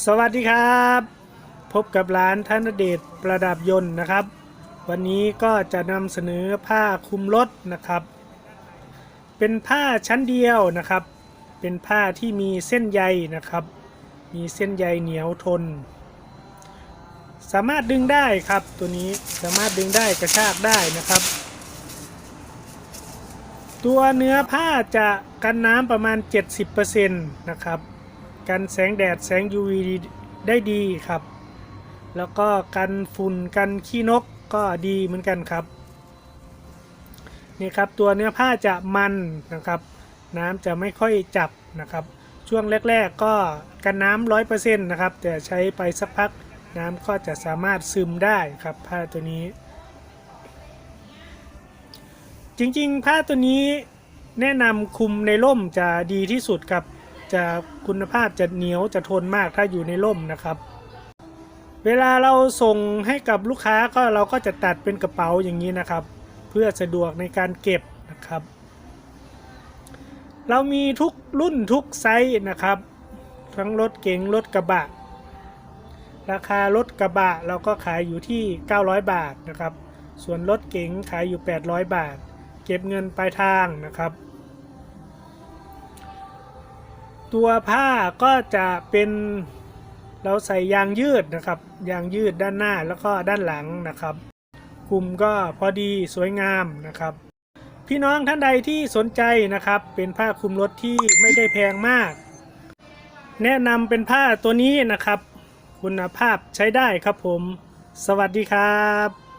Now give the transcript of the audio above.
สวัสดีครับ พบกับร้านธนเดชประดับยนต์นะครับ วันนี้ก็จะนำเสนอผ้าคลุมรถนะครับ เป็นผ้าชั้นเดียวนะครับ เป็นผ้าที่มีเส้นใยนะครับ มีเส้นใยเหนียวทน สามารถดึงได้ครับตัวนี้สามารถดึงได้กระชากได้นะครับ ตัวเนื้อผ้าจะกันน้ำประมาณ 70%นะครับ กันแสงแดดแสง UV ได้ดีครับ แล้วก็กันฝุ่นกันขี้นกก็ดีเหมือนกันครับนี่ครับตัวเนื้อผ้าจะมันนะครับ น้ำจะไม่ค่อยจับนะครับช่วงแรก ๆ ก็กันน้ำร้อยเปอร์เซ็นต์นะครับ แต่ใช้ไปสักพักน้ำก็จะสามารถซึมได้ครับผ้าตัวนี้ จริงๆ ผ้าตัวนี้แนะนำคุมในร่มจะดีที่สุดครับ จะคุณภาพจะเหนียวจะทนมากถ้าอยู่ในร่มนะครับ เวลาเราส่งให้กับลูกค้าก็เราก็จะตัดเป็นกระเป๋าอย่างนี้นะครับ เพื่อสะดวกในการเก็บนะครับ เรามีทุกรุ่นทุกไซส์นะครับ ทั้งรถเก๋งรถกระบะ ราคารถกระบะเราก็ขายอยู่ที่ 900 บาทนะครับ ส่วนรถเก๋งขายอยู่ 800 บาท เก็บเงินปลายทางนะครับ ตัวผ้าก็จะเป็นเราใส่ยางยืดนะครับ ยางยืดด้านหน้าแล้วก็ด้านหลังนะครับกลุ่มก็พอดีสวยงามนะครับ พี่น้องท่านใดที่สนใจนะครับ เป็นผ้าคลุมรถที่ไม่ได้แพงมาก แนะนำเป็นผ้าตัวนี้นะครับ คุณภาพใช้ได้ครับผม สวัสดีครับ